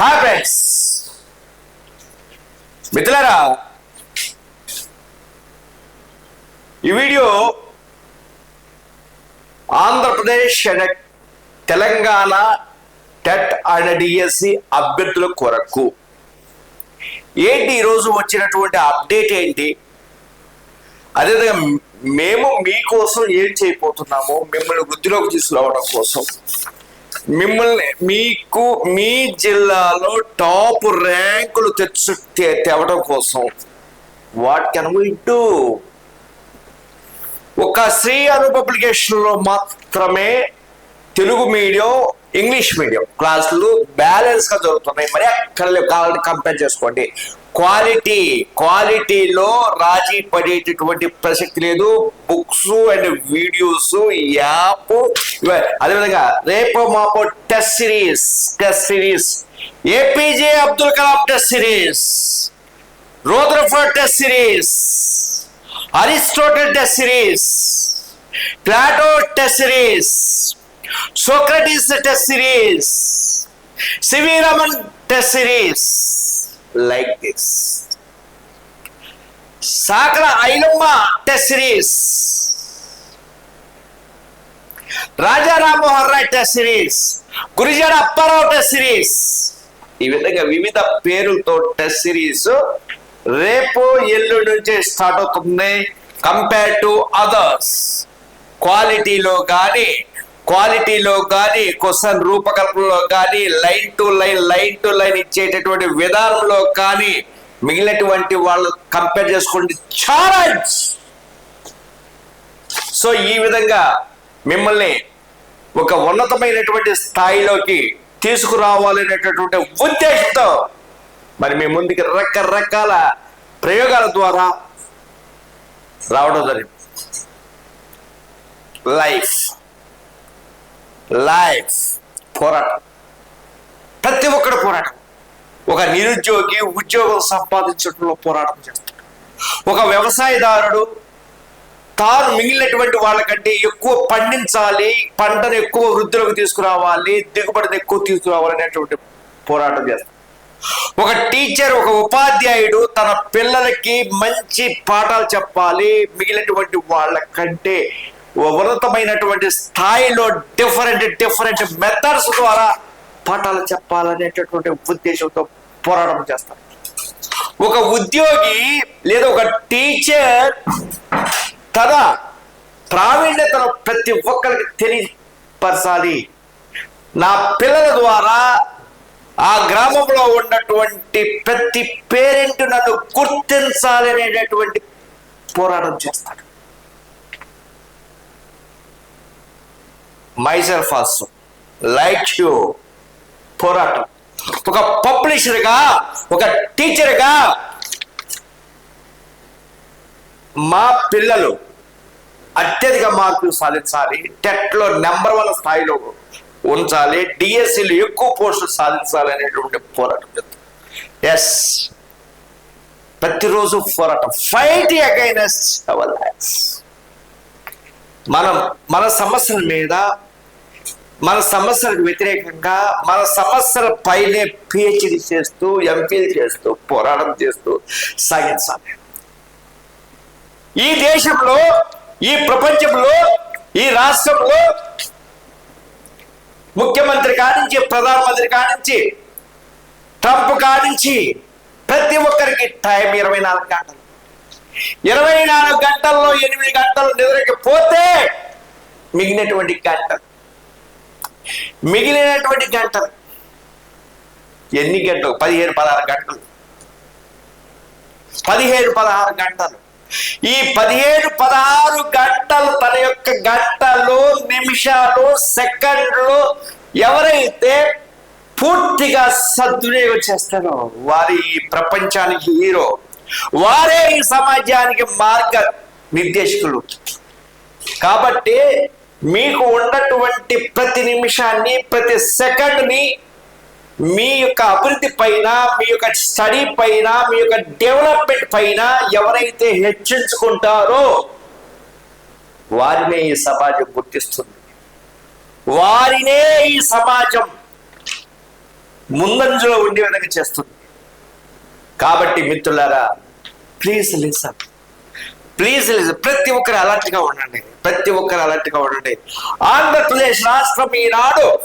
Hi friends. మిత్రులారా ఈ video Andhra Pradesh and Telangana TET and DSC అభ్యర్థుల కొరకు. ఏంటి ఈరోజు వచ్చినటువంటి అప్డేట్ ఏంటి? అదేవిధంగా మేము మీకోసం ఏం చేయబోతున్నాము మిమ్మల్ని వృద్ధిలోకి తీసుకురావడం కోసం మిమ్మల్ని మీకు మీ జిల్లాలో టాప్ ర్యాంకులు తెచ్చు తేవడం కోసం వాట్ కెన్ వీ డూ? ఒక శ్రీ అను పబ్లికేషన్లో మాత్రమే తెలుగు మీడియం ఇంగ్లీష్ మీడియం క్లాసులు బ్యాలెన్స్గా జరుగుతున్నాయి. మరి అక్కడ కావాలంటే కంపేర్ చేసుకోండి. క్వాలిటీ క్వాలిటీలో రాజీ పడేటటువంటి ప్రసక్తి లేదు. బుక్స్ అండ్ వీడియోస్ యాప్ అదేవిధంగా రేపో మాపో test series test series. APJ Abdul Kalam test series. రోద్రఫర్ test series. Aristotle test series. Plato test series. Socrates test series. CV Raman test series. Like this Sakala Ailamma test series. Raja Rammohan Roy test series. Gurajada Apparao test series. ఈ విధంగా వివిధ పేరుతో test series. రేపు ఎల్లు నుంచి start అవుతుంది. Compare to others క్వాలిటీలో కానీ క్వాలిటీలో కానీ క్వశ్చన్ రూపకల్పనలో కానీ line to line line to line ఇచ్చేటటువంటి విధానంలో కానీ మిగిలినటువంటి వాళ్ళు కంపేర్ చేసుకోండి ఛాలెంజ్ సో ఈ విధంగా మిమ్మల్ని ఒక ఉన్నతమైనటువంటి స్థాయిలోకి తీసుకురావాలనేటటువంటి ఉద్దేశంతో మరి మీ ముందుకి రకరకాల ప్రయోగాల ద్వారా రావడం జరిగింది. లైఫ్ లైఫ్ పోరాటం. ప్రతి ఒక్కడు పోరాటం. ఒక నిరుద్యోగి ఉద్యోగం సంపాదించడంలో పోరాటం చేస్తాడు. ఒక వ్యవసాయదారుడు తాను మిగిలినటువంటి వాళ్ళకంటే ఎక్కువ పండించాలి పంటను ఎక్కువ వృద్ధిలోకి తీసుకురావాలి దిగుబడిని ఎక్కువ తీసుకురావాలనేటువంటి పోరాటం చేస్తాడు. ఒక టీచర్ ఒక ఉపాధ్యాయుడు తన పిల్లలకి మంచి పాఠాలు చెప్పాలి మిగిలినటువంటి వాళ్ళకంటే ఉన్నతమైనటువంటి స్థాయిలో డిఫరెంట్ డిఫరెంట్ మెథడ్స్ ద్వారా పాఠాలు చెప్పాలనేటటువంటి ఉద్దేశంతో పోరాటం చేస్తారు. ఒక ఉద్యోగి లేదా ఒక టీచర్ తన ప్రావీణ్యతను ప్రతి ఒక్కరికి తెలియపరచాలి. నా పిల్లల ద్వారా ఆ గ్రామంలో ఉన్నటువంటి ప్రతి పేరెంట్ నన్ను గుర్తించాలనేటటువంటి పోరాటం చేస్తాడు. Myself also like you. పోరాటం. ఒక పబ్లిషర్గా ఒక టీచర్గా మా పిల్లలు అత్యధిక మార్కులు సాధించాలి టెట్లో నెంబర్ వన్ స్థాయిలో ఉంచాలి డిఎస్సీలు ఎక్కువ పోస్టులు సాధించాలి అనేటువంటి పోరాటం చేస్తాం ఎస్ ప్రతిరోజు పోరాటం. ఫైట్ అగైనెస్ట్ అవర్ మనం మన సమస్యల మీద మన సమస్యలకు వ్యతిరేకంగా మన సమస్యల పైనే పిహెచ్డి చేస్తూ ఎంపీలు చేస్తూ పోరాటం చేస్తూ సాగించాలి. ఈ దేశంలో ఈ ప్రపంచంలో ఈ రాష్ట్రంలో ముఖ్యమంత్రి కానించి ప్రధానమంత్రి కానించి ట్రంప్ కానించి ప్రతి ఒక్కరికి టైం ఇరవై నాలుగు గంటలు. ఇరవై నాలుగు గంటల్లో ఎనిమిది గంటలు నిద్రకి పోతే మిగిలినటువంటి గంటలు. మిగిలినటువంటి గంటలు. ఎన్ని గంటలు? పదిహేను పదహారు గంటలు. పదిహేను పదహారు గంటలు. ఈ పదిహేను పదహారు గంటలు తన యొక్క గంటలు నిమిషాలు సెకండ్లు ఎవరైతే పూర్తిగా సద్వినియోగం చేస్తారో వారి ఈ ప్రపంచానికి హీరో వారే ఈ సమాజానికి మార్గ నిర్దేశకులు. కాబట్టి మీకు ఉన్నటువంటి ప్రతి నిమిషాన్ని ప్రతి సెకండ్ని మీ యొక్క అభివృద్ధి పైన మీ యొక్క స్టడీ పైన మీ యొక్క డెవలప్మెంట్ పైన ఎవరైతే హెచ్చించుకుంటారో వారినే ఈ సమాజం గుర్తిస్తుంది. వారినే ఈ సమాజం ముందంజలో ఉండే విధంగా చేస్తుంది. కాబట్టి మిత్రులారా ప్లీజ్ లిసన్ ప్లీజ్ లిసన్ ప్రతి ఒక్కరు అలర్ట్గా ఉండండి. ప్రతి ఒక్కరు అలర్ట్గా ఉండండి. ఆంధ్రప్రదేశ్ రాష్ట్రం ఈనాడు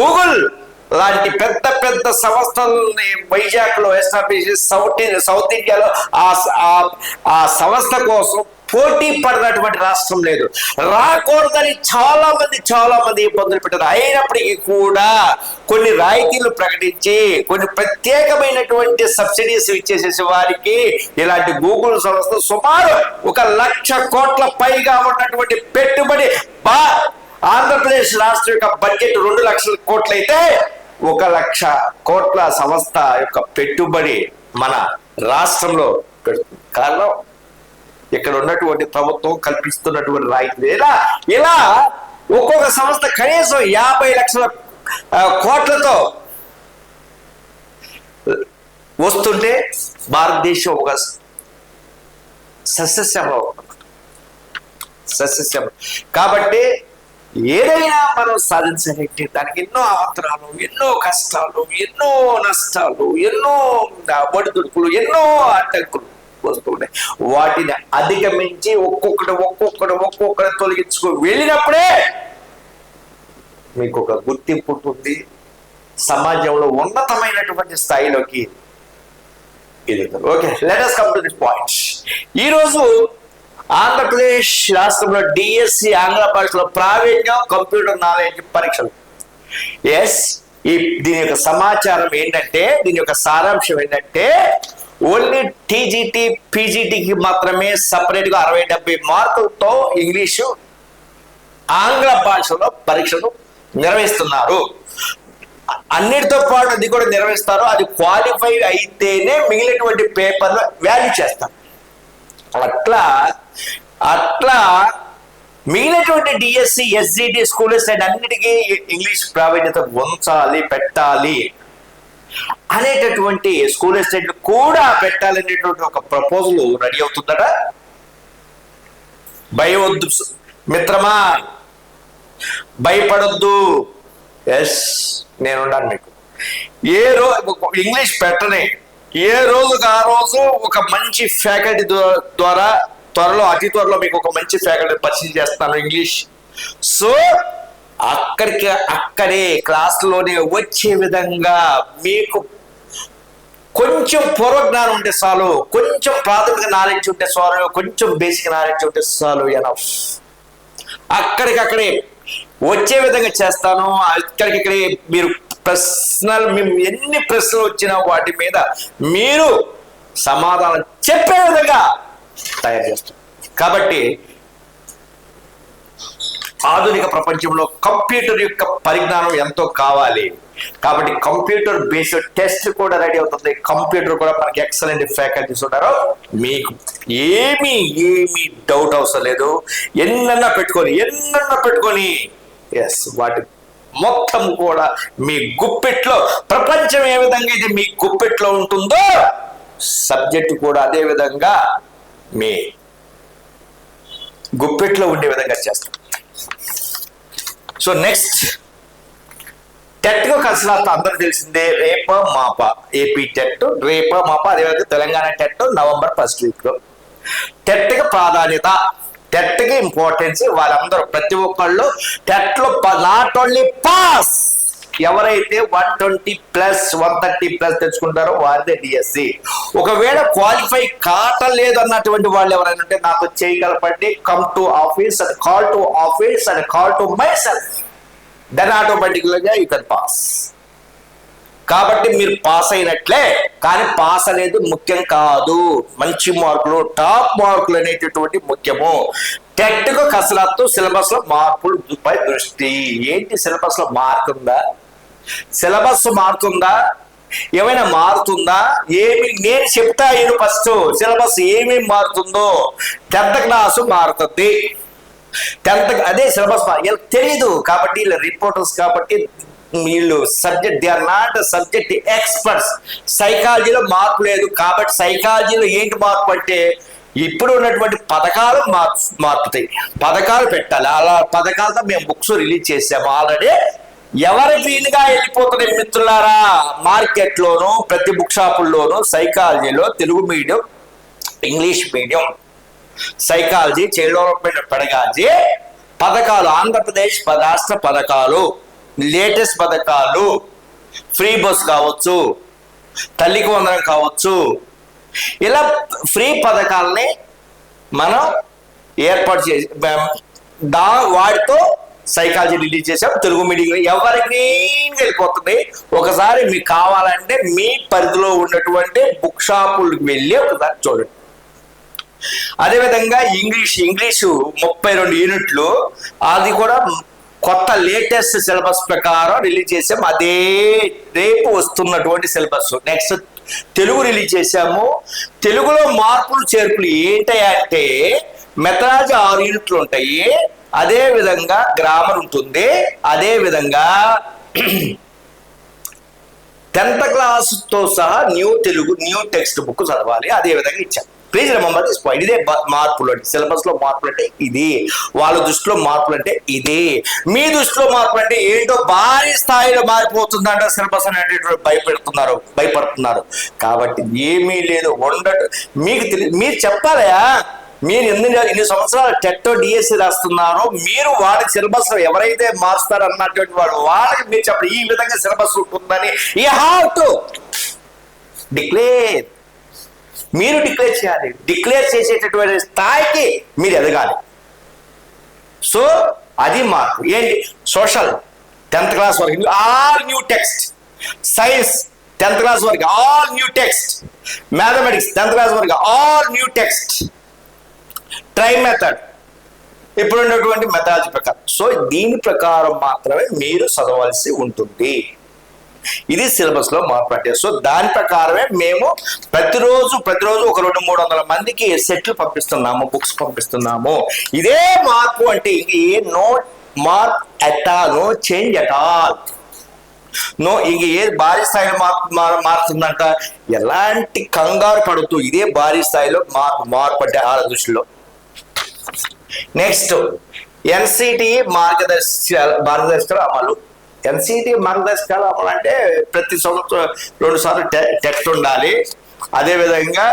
గూగుల్ లాంటి పెద్ద పెద్ద సంస్థలని వైజాగ్లో ఎస్టాబ్లిష్ సౌత్ సౌత్ ఇండియాలో ఆ- ఆ సంస్థ కోసం పోటీ పడినటువంటి రాష్ట్రం లేదు. రాకూడదని చాలా మంది చాలా మంది ఇబ్బందులు పెట్టారు. అయినప్పటికీ కూడా కొన్ని రాయితీలు ప్రకటించి కొన్ని ప్రత్యేకమైనటువంటి సబ్సిడీస్ ఇచ్చేసేసి వారికి ఇలాంటి గూగుల్ సంస్థ సుమారు ఒక లక్ష కోట్ల పైగా ఉన్నటువంటి పెట్టుబడి బా ఆంధ్రప్రదేశ్ రాష్ట్రం యొక్క బడ్జెట్ రెండు లక్షల కోట్లయితే ఒక లక్ష కోట్ల సంస్థ యొక్క పెట్టుబడి మన రాష్ట్రంలో పెడుతుంది. కారణం ఇక్కడ ఉన్నటువంటి ప్రభుత్వం కల్పిస్తున్నటువంటి రాయితీ. ఇలా ఇలా ఒక్కొక్క సంస్థ కనీసం యాభై లక్షల కోట్లతో వస్తుంటే భారతదేశం ఒక సస్యశ్యామలో సస్యశ్యామ కాబట్టి ఏదైనా మనం సాధించాలంటే దానికి ఎన్నో అవంతరాలు ఎన్నో కష్టాలు ఎన్నో నష్టాలు ఎన్నో ఒడిదుడుకులు ఎన్నో అడ్డంకులు వస్తుంటాయి వాటిని అధిగమించి ఒక్కొక్కటి ఒక్కొక్కటి ఒక్కొక్కటి తొలగించుకు వెళ్ళినప్పుడే మీకు ఒక గుర్తింపు ఉంటుంది. సమాజంలో ఉన్నతమైనటువంటి స్థాయిలోకి ఎదుగుతారు. Okay letters come to this point ఈరోజు ఆంధ్రప్రదేశ్ రాష్ట్రంలో డిఎస్సి ఆంగ్ల భాషలో ప్రావీణ్యం కంప్యూటర్ నాలెడ్జ్ పరీక్షలు. ఎస్ ఈ దీని యొక్క సమాచారం ఏంటంటే దీని యొక్క సారాంశం ఏంటంటే ఓన్లీ టీజీటీ పీజీటీకి మాత్రమే సపరేట్గా అరవై డెబ్బై మార్కులతో ఇంగ్లీషు ఆంగ్ల భాషలో పరీక్షలు నిర్వహిస్తున్నారు. అన్నిటితో పాటు అది కూడా నిర్వహిస్తారు. అది క్వాలిఫై అయితేనే మిగిలినటువంటి పేపర్లు వాల్యూ చేస్తారు. అట్లా అట్లా మిగిలినటువంటి డిఎస్సి ఎస్జిటి స్కూల్ సైడ్ అన్నిటికీ ఇంగ్లీష్ ప్రావీణ్యత ఉంచాలి పెట్టాలి. అనేటటువంటి స్కూల్ ఎస్టేట్ కూడా పెట్టాలనేటువంటి ఒక ప్రపోజల్ రెడీ అవుతుందట. భయవద్దు మిత్రమా భయపడొద్దు. ఎస్ నేనున్నాను మీకు. ఏ రోజు ఇంగ్లీష్ పెట్టనే. ఏ రోజుకి ఆ రోజు ఒక మంచి ఫ్యాకల్టీ ద్వారా త్వరలో అతి త్వరలో మీకు ఒక మంచి ఫ్యాకల్టీ పరిచయం చేస్తాను ఇంగ్లీష్ సో అక్కడికి అక్కడే క్లాస్లోనే వచ్చే విధంగా మీకు కొంచెం పూర్వజ్ఞానం ఉంటే చాలు కొంచెం ప్రాథమిక నాలెడ్జ్ ఉంటే చాలు కొంచెం బేసిక్ నాలెడ్జ్ ఉంటే చాలు ఎనఫ్ అక్కడికక్కడే వచ్చే విధంగా చేస్తాను. అక్కడికక్కడే మీరు ప్రశ్నలు మేము ఎన్ని ప్రశ్నలు వచ్చినా వాటి మీద మీరు సమాధానం చెప్పే విధంగా తయారు చేస్తాం కాబట్టి ఆధునిక ప్రపంచంలో కంప్యూటర్ యొక్క పరిజ్ఞానం ఎంతో కావాలి. కాబట్టి కంప్యూటర్ బేస్డ్ టెస్ట్ కూడా రెడీ అవుతుంది. కంప్యూటర్ కూడా మనకి ఎక్సలెంట్ ఫ్యాకల్టీస్ ఉంటారు. మీకు ఏమీ ఏమీ డౌట్ అవసరం లేదు. ఎన్నన్నా పెట్టుకొని ఎన్నన్నా పెట్టుకొని ఎస్ వాటి మొత్తం కూడా మీ గుప్పెట్లో ప్రపంచం ఏ విధంగా ఇది మీ గుప్పెట్లో ఉంటుందో సబ్జెక్ట్ కూడా అదే విధంగా మీ గుప్పెట్లో ఉండే విధంగా చేస్తాం సో నెక్స్ట్ టెట్కు కసరత్తు అందరూ తెలిసిందే రేప మాప ఏపీ టెట్ రేప మాప అదేవిధంగా తెలంగాణ టెట్ నవంబర్ ఫస్ట్ వీక్లో. టెట్కి ప్రాధాన్యత టెట్కి ఇంపార్టెన్స్ వాళ్ళందరూ ప్రతి ఒక్కళ్ళు టెట్లో నాట్ ఓన్లీ పాస్ ఎవరైతే one twenty plus one thirty plus తెచ్చుకుంటారో వారిదే డిఎస్సి ఒకవేళ క్వాలిఫై కాటలేదు అన్నటువంటి వాళ్ళు ఎవరైనా ఉంటే నాకు చేయగలపండి. Come to office and call to office and call to myself then ఆటోమేటిక్గా యూ కెన్ పాస్ కాబట్టి మీరు పాస్ అయినట్లే కానీ పాస్ అనేది ముఖ్యం కాదు. మంచి మార్కులు టాప్ మార్కులు అనేటటువంటి ముఖ్యము. టెట్ కసరత్తు సిలబస్లో మార్పులు పై దృష్టి. ఏంటి సిలబస్లో మారుతుందా సిలబస్ మారుతుందా? ఏమైనా మారుతుందా? ఏమి నేను చెప్తా నేను ఫస్ట్. సిలబస్ ఏమేమి మారుతుందో? టెన్త్ క్లాసు మారుతుంది. టెన్త్ అదే సిలబస్ వీళ్ళకి తెలియదు కాబట్టి వీళ్ళు రిపోర్టర్స్ కాబట్టి వీళ్ళు subject they are not subject experts సైకాలజీలో మార్పు లేదు కాబట్టి సైకాలజీలో ఏంటి మార్పు అంటే ఇప్పుడు ఉన్నటువంటి పథకాలు మార్పు మారుతాయి. పథకాలు పెట్టాలి. అలా పథకాలతో మేము బుక్స్ రిలీజ్ చేసాము. ఆల్రెడీ ఎవరి వీలుగా వెళ్ళిపోతుంది మిత్రులారా? మార్కెట్లోను ప్రతి బుక్ షాపుల్లోనూ సైకాలజీలో Telugu medium English medium. Psychology child development pedagogy పథకాలు ఆంధ్రప్రదేశ్ రాష్ట్ర పథకాలు లేటెస్ట్ పథకాలు. ఫ్రీ బస్ కావచ్చు తల్లికి వందనం కావచ్చు. ఇలా ఫ్రీ పథకాలని మనం ఏర్పాటు చేసి దా వాటితో సైకాలజీ రిలీజ్ చేసాం తెలుగు మీడియం ఎవరికి వెళ్ళిపోతుంది. ఒకసారి మీకు కావాలంటే మీ పరిధిలో ఉన్నటువంటి బుక్ షాపులకు వెళ్ళి ఒకసారి చూడండి. అదేవిధంగా ఇంగ్లీష్ ఇంగ్లీషు ముప్పై రెండు యూనిట్లు అది కూడా కొత్త లేటెస్ట్ సిలబస్ ప్రకారం రిలీజ్ చేసాం. అదే రేపు వస్తున్నటువంటి సిలబస్ నెక్స్ట్ తెలుగు రిలీజ్ చేశాము. తెలుగులో మార్పులు చేర్పులు ఏంటంటే మెథడాలజీ ఆరు యూనిట్లు ఉంటాయి. అదే విధంగా గ్రామర్ ఉంటుంది. అదే విధంగా టెన్త్ క్లాస్తో సహా new Telugu new text book చదవాలి. అదే విధంగా ఇచ్చాను ప్లీజ్ రిమంబర్ దిస్ పాయింట్ ఇదే మార్పులు అంటే సిలబస్లో మార్పులు అంటే ఇది. వాళ్ళ దృష్టిలో మార్పులు అంటే ఇది. మీ దృష్టిలో మార్పులు అంటే ఏంటో భారీ స్థాయిలో మారిపోతుందంట సిలబస్ అనేటటువంటి భయపెడుతున్నారు భయపడుతున్నారు. కాబట్టి ఏమీ లేదు ఉండటం మీకు మీరు చెప్పాలయా? మీరు ఎన్ని ఎన్ని సంవత్సరాలు టెట్టో డిఎస్సి రాస్తున్నారో మీరు వాళ్ళకి సిలబస్ ఎవరైతే మారుస్తారు అన్నటువంటి వాళ్ళు వాళ్ళకి మీరు చెప్పండి ఈ విధంగా సిలబస్ ఉంటుందని ఈ హావ్ టు డిక్లేర్. మీరు డిక్లేర్ చేయాలి. డిక్లేర్ చేసేటటువంటి స్థాయికి మీరు ఎదగాలి. సో అది మార్పు. ఏంటి? సోషల్. టెన్త్ క్లాస్ వరకు. All new text. Science. Tenth class వరకు. All new text. Mathematics. Tenth class వరకు. All new text. Try method ఇప్పుడు ఉన్నటువంటి మెథాలజీ ప్రకారం. సో దీని ప్రకారం మాత్రమే మీరు చదవాల్సి ఉంటుంది. ఇది సిలబస్లో మార్పు సో దాని ప్రకారమే మేము ప్రతిరోజు ప్రతిరోజు ఒక రెండు మూడు వందల మందికి సెట్లు పంపిస్తున్నాము బుక్స్ పంపిస్తున్నాము. ఇదే మార్పు అంటే ఇది ఏ no mark at no change at all no ఇంక ఏ భారీ స్థాయిలో మార్పు మార్- మారుతుందంట ఎలాంటి కంగారు పడుతూ ఇదే భారీ స్థాయిలో మార్పు మార్పు అంటే ఆ దృష్టిలో. నెక్స్ట్ ఎన్సిటి మార్గదర్శకాల మార్గదర్శకాల అమలు. ఎన్సిటి మార్గదర్శకాల అమలు అంటే ప్రతి సంవత్సరం రెండు సార్లు టెస్ట్ ఉండాలి. అదేవిధంగా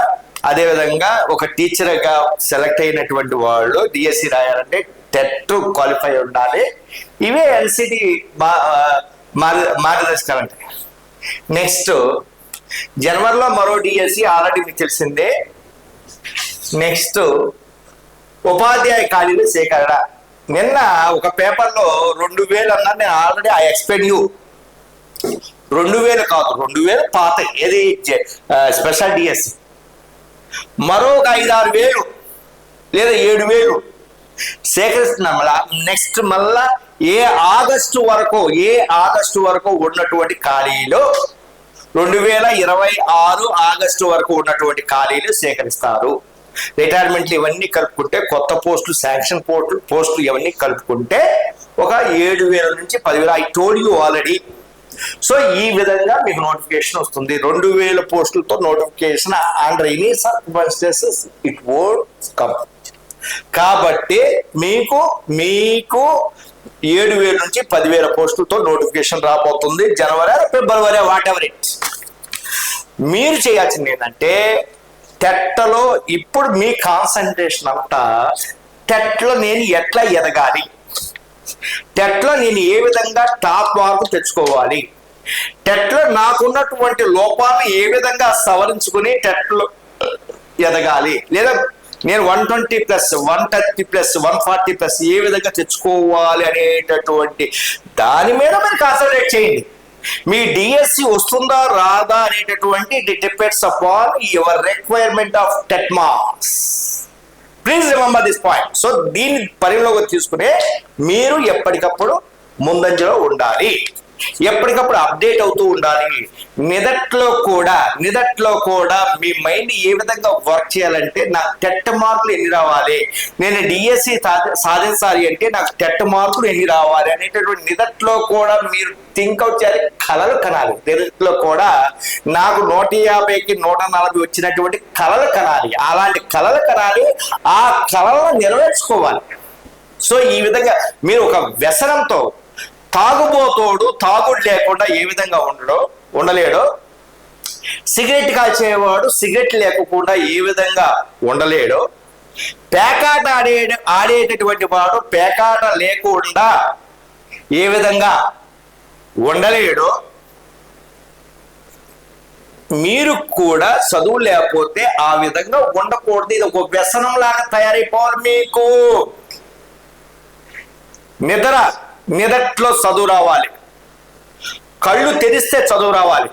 అదేవిధంగా ఒక టీచర్గా సెలెక్ట్ అయినటువంటి వాళ్ళు డిఎస్సి రాయాలంటే టెట్ క్వాలిఫై ఉండాలి. ఇవే ఎన్సిటి మార్గదర్శకాలు అంటే. నెక్స్ట్ జనవరిలో మరో డిఎస్సి ఆల్రెడీ మీకు తెలిసిందే. నెక్స్ట్ ఉపాధ్యాయ ఖాళీల సేకరణ. నిన్న ఒక పేపర్లో రెండు వేలు అన్నారు నేను ఆల్రెడీ ఐ ఎక్స్పెక్ట్ యూ. రెండు వేలు కాదు రెండు వేలు పాత ఏది? Special DSC. మరో ఒక ఐదు ఆరు వేలు లేదా ఏడు వేలు సేకరిస్తున్నాం. మళ్ళా నెక్స్ట్ మళ్ళా ఏ ఆగస్టు వరకు ఏ ఆగస్టు వరకు ఉన్నటువంటి ఖాళీలు రెండు వేల ఇరవై ఆరు ఆగస్టు వరకు ఉన్నటువంటి ఖాళీలు సేకరిస్తారు. రిటైర్మెంట్లు ఇవన్నీ కలుపుకుంటే కొత్త పోస్టులు శాంక్షన్ పోస్టులు పోస్టులు ఇవన్నీ కలుపుకుంటే ఒక ఏడు వేల నుంచి పదివేల. I told you already so ఈ విధంగా మీకు నోటిఫికేషన్ వస్తుంది. రెండు వేల పోస్టులతో notification under any circumstances it won't come కాబట్టి మీకు మీకు ఏడు వేల నుంచి పదివేల పోస్టులతో నోటిఫికేషన్ రాబోతుంది. జనవరి ఫిబ్రవరి వాట్ ఎవర్ ఇట్ మీరు చేయాల్సింది ఏంటంటే టెట్టలో ఇప్పుడు మీ కాన్సన్ట్రేషన్ అంతా టెట్లో నేను ఎట్లా ఎదగాలి? టెట్లో నేను ఏ విధంగా టాప్ మార్కు తెచ్చుకోవాలి? టెట్లో నాకున్నటువంటి లోపాలను ఏ విధంగా సవరించుకుని టెట్లో ఎదగాలి? లేదా నేను one twenty plus one thirty plus one forty plus ఏ విధంగా తెచ్చుకోవాలి అనేటటువంటి దాని మీద మీరు కాన్సన్ట్రేట్ చేయండి. మీ డిఎస్సి వస్తుందా రాదా అనేటటువంటి depends upon your requirement of TET please remember this point so దీన్ని పరిగణలోకి తీసుకునే మీరు ఎప్పటికప్పుడు ముందంజలో ఉండాలి. ఎప్పటికప్పుడు అప్డేట్ అవుతూ ఉండాలి. నిదట్లో కూడా నిదట్లో కూడా మీ మైండ్ ఏ విధంగా వర్క్ చేయాలంటే నాకు టెట్ మార్కులు ఎన్ని రావాలి? నేను డిఎస్సి సాధించాలి అంటే నాకు టెట్ మార్కులు ఎన్ని రావాలి? అనేటటువంటి నిదట్లో కూడా మీరు థింక్ అవుట్ చేయాలి కళలు కనాలి. నిదట్లో కూడా నాకు నూట యాభైకి నూట నలభై వచ్చినటువంటి కళలు కనాలి. అలాంటి కళలు కనాలి ఆ కళలను నెరవేర్చుకోవాలి. సో ఈ విధంగా మీరు ఒక వ్యసనంతో తాగుబోతోడు తాగుడు లేకుండా ఏ విధంగా ఉండడో ఉండలేడో? సిగరెట్ కాల్చేవాడు సిగరెట్ లేకుండా ఏ విధంగా ఉండలేడో? పేకాట ఆడే ఆడేటటువంటి వాడు పేకాట లేకుండా ఏ విధంగా ఉండలేడో? మీరు కూడా చదువు లేకపోతే ఆ విధంగా ఉండకూడదు. ఇది ఒక వ్యసనం లాగా తయారైపోవాలి మీకు. నిద్ర నిదట్లో చదువు రావాలి. కళ్ళు తెరిస్తే చదువు రావాలి.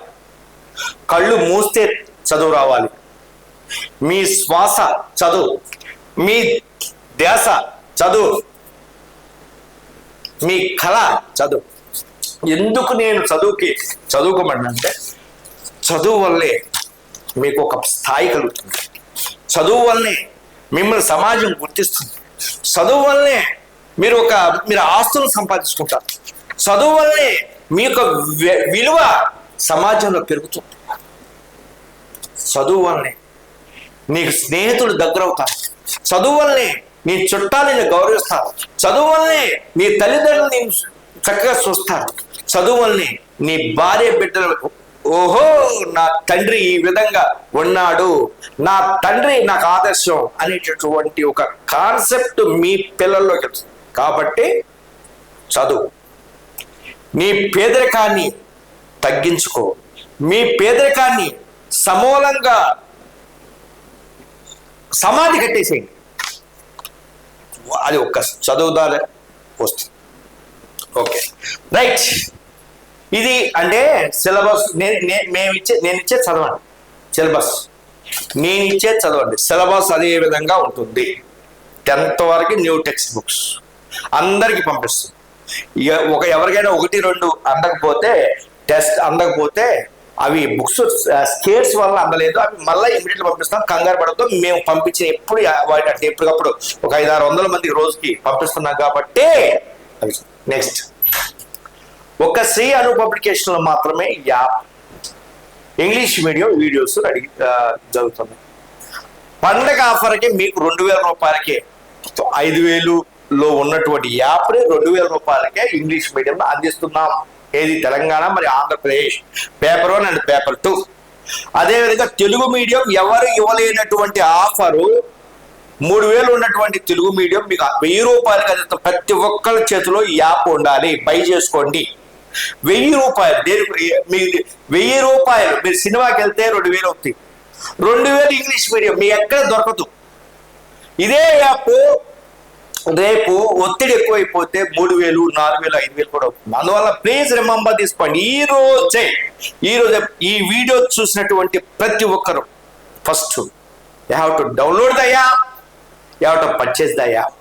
కళ్ళు మూస్తే చదువు రావాలి. మీ శ్వాస చదువు. మీ ధ్యాస చదువు. మీ కళ చదువు. ఎందుకు నేను చదువుకి చదువుకోమంటే చదువు వల్లే మీకు ఒక స్థాయి కలుగుతుంది. చదువు వల్లనే మిమ్మల్ని సమాజం గుర్తిస్తుంది. చదువు వల్లనే మీరు ఒక మీరు ఆస్తులను సంపాదించుకుంటారు. చదువు వల్లనే మీ యొక్క వి- విలువ సమాజంలో పెరుగుతుంది. చదువు వల్లనే నీకు స్నేహితులు దగ్గరవుతారు చదువు వల్లనే నీ చుట్టాలు నేను గౌరవిస్తారు. చదువు వల్లనే నీ తల్లిదండ్రులు నేను చక్కగా చూస్తారు. చదువు వల్లనే నీ భార్య బిడ్డలు ఓహో నా తండ్రి ఈ విధంగా ఉన్నాడు. నా తండ్రి నాకు ఆదర్శం అనేటటువంటి ఒక కాన్సెప్ట్ మీ పిల్లల్లోకి వస్తుంది. కాబట్టి చదువు. నీ పేదరికాన్ని తగ్గించుకో. మీ పేదరికాన్ని సమూలంగా సమాధి కట్టేసేయండి అది ఒక్క చదువుదారే వస్తుంది. ఓకే. రైట్. ఇది అంటే సిలబస్ నేను మేము ఇచ్చే నేను ఇచ్చే చదవండి. సిలబస్. నేను ఇచ్చే చదవండి. సిలబస్ అదే విధంగా ఉంటుంది. టెన్త్ వరకు న్యూ టెక్స్ట్ బుక్స్. అందరికి పంపిస్తుంది. ఇక ఒక ఎవరికైనా ఒకటి రెండు అందకపోతే టెస్ట్ అందకపోతే అవి బుక్స్ స్కేర్స్ వల్ల అందలేదు. అవి మళ్ళీ ఇమీడియట్ పంపిస్తాం. కంగారు పడద్దు. మేము పంపించిన ఎప్పుడు వాటి అంటే ఎప్పటికప్పుడు ఒక ఐదు ఆరు వందల మంది రోజుకి పంపిస్తున్నాం కాబట్టి నెక్స్ట్ ఒక శ్రీ అను పబ్లికేషన్లో మాత్రమే app English medium videos ready జరుగుతున్నాయి. పండగ ఆఫర్కి మీకు రెండు వేల రూపాయలకే ఐదు వేలు లో ఉన్నటువంటి యాప్ని రెండు వేల రూపాయలకే ఇంగ్లీష్ మీడియంలో అందిస్తున్నాం. ఏది తెలంగాణ మరి Andhra Pradesh? Paper one and paper two. అదేవిధంగా తెలుగు మీడియం ఎవరు ఇవ్వలేనటువంటి ఆఫరు మూడు వేలు ఉన్నటువంటి తెలుగు మీడియం మీకు వెయ్యి రూపాయలకి అందిస్తాం ప్రతి ఒక్కరి చేతిలో ఈ యాప్ ఉండాలి. బై చేసుకోండి. వెయ్యి రూపాయలు దేనికి మీ వెయ్యి రూపాయలు మీరు సినిమాకి వెళ్తే రెండు వేలు అవుతాయి. రెండు వేలు ఇంగ్లీష్ మీడియం మీ ఎక్కడ దొరకదు. ఇదే యాప్ రేపు ఒత్తిడి ఎక్కువైపోతే మూడు వేలు నాలుగు వేలు ఐదు వేలు కూడా అవుతుంది. అందువల్ల ప్లీజ్ రిమెంబర్ తీసుకోండి ఈ రోజే ఈ రోజే ఈ వీడియో చూసినటువంటి ప్రతి ఒక్కరు first you have to download the app you have to purchase the app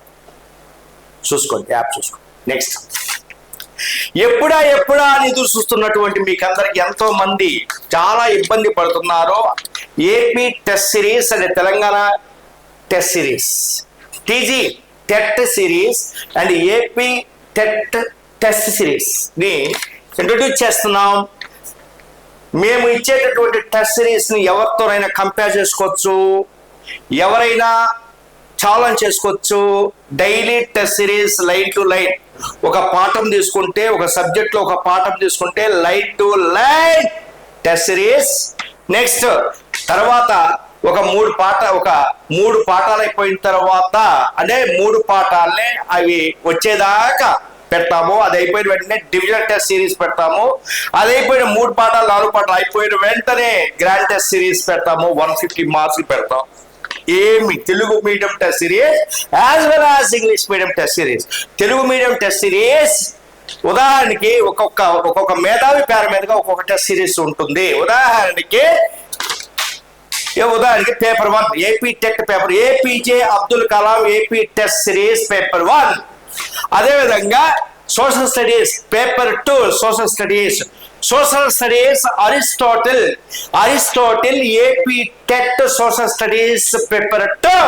చూసుకోండి యాప్ చూసుకోండి. నెక్స్ట్ ఎప్పుడా ఎప్పుడా అని ఎదురు చూస్తున్నటువంటి మీకు అందరికి ఎంతో మంది చాలా ఇబ్బంది పడుతున్నారో. ఏపీ టెస్ట్ సిరీస్ అనే Telangana test series TG TET series and AP TET test సిరీస్ని introduce చేస్తున్నాం. మేము ఇచ్చేటటువంటి టెస్ట్ సిరీస్ని ఎవరితోనైనా కంపేర్ చేసుకోవచ్చు. ఎవరైనా ఛాలెంజ్ చేసుకోవచ్చు. Daily test series line to line ఒక పాఠం తీసుకుంటే ఒక సబ్జెక్ట్లో ఒక పాఠం తీసుకుంటే line to line test series next తర్వాత ఒక మూడు పాట ఒక మూడు పాఠాలు అయిపోయిన తర్వాత అంటే మూడు పాఠాలనే అవి వచ్చేదాకా పెడతాము. అది అయిపోయిన వెంటనే డివిజన్ టెస్ట్ సిరీస్ పెడతాము. అది అయిపోయిన మూడు పాఠాలు నాలుగు పాఠాలు అయిపోయిన వెంటనే గ్రాండ్ టెస్ట్ సిరీస్ పెడతాము. వన్ ఫిఫ్టీ మార్క్స్ పెడతాం. ఏమి? Telugu medium test series as well as English medium test series. Telugu medium test series ఉదాహరణకి ఒక్కొక్క ఒక్కొక్క మేధావి పేరు మీదుగా ఒక్కొక్క టెస్ట్ సిరీస్ ఉంటుంది. ఉదాహరణకి ఉదాహరణకి paper one AP TET paper APJ Abdul Kalam AP test series paper one. అదేవిధంగా social studies paper two social studies. Social studies Aristotle Aristotle AP TET social studies paper two.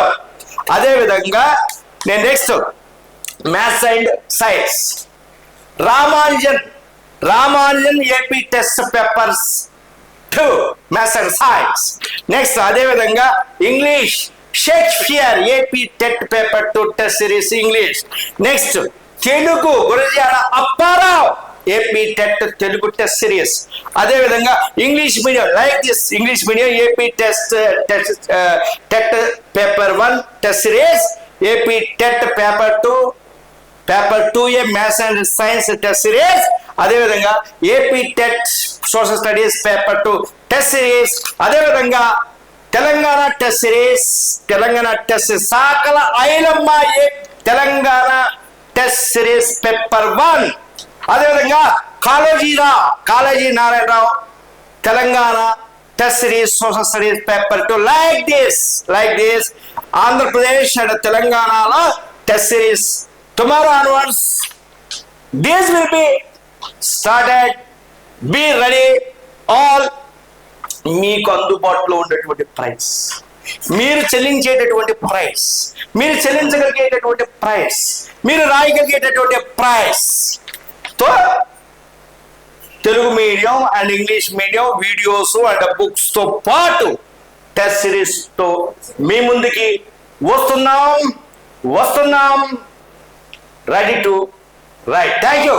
అదేవిధంగా నేను next maths and science. Ramanujan Ramanujan AP test papers two maths science next అదేవిధంగా English Shakespeare AP TET paper two test series English next Telugu Gurajada Apparao AP TET Telugu test series అదేవిధంగా English medium like this English medium AP test test TET paper one test series AP TET paper two paper two A maths and science test series. అదేవిధంగా AP TET social studies paper two test series. అదేవిధంగా Telangana test series Telangana test Sakala Ailamma ఏ Telangana test series paper one. అదేవిధంగా కాలేజీరా Kaloji Narayanarao Telangana test series social studies paper two like this like this. Andhra Pradesh and తెలంగాణలో test series tomorrow onwards these will be started be ready all మీకు అందుబాటులో ఉండేటువంటి price మీరు చెల్లించేటటువంటి price మీరు చెల్లించగలిగేటటువంటి price మీరు రాయగలిగేటటువంటి ప్రైస్తో Telugu medium and English medium videos and బుక్స్తో పాటు టెస్ట్ సిరీస్తో మీ ముందుకి వస్తున్నాం. వస్తున్నాం. Ready to write thank you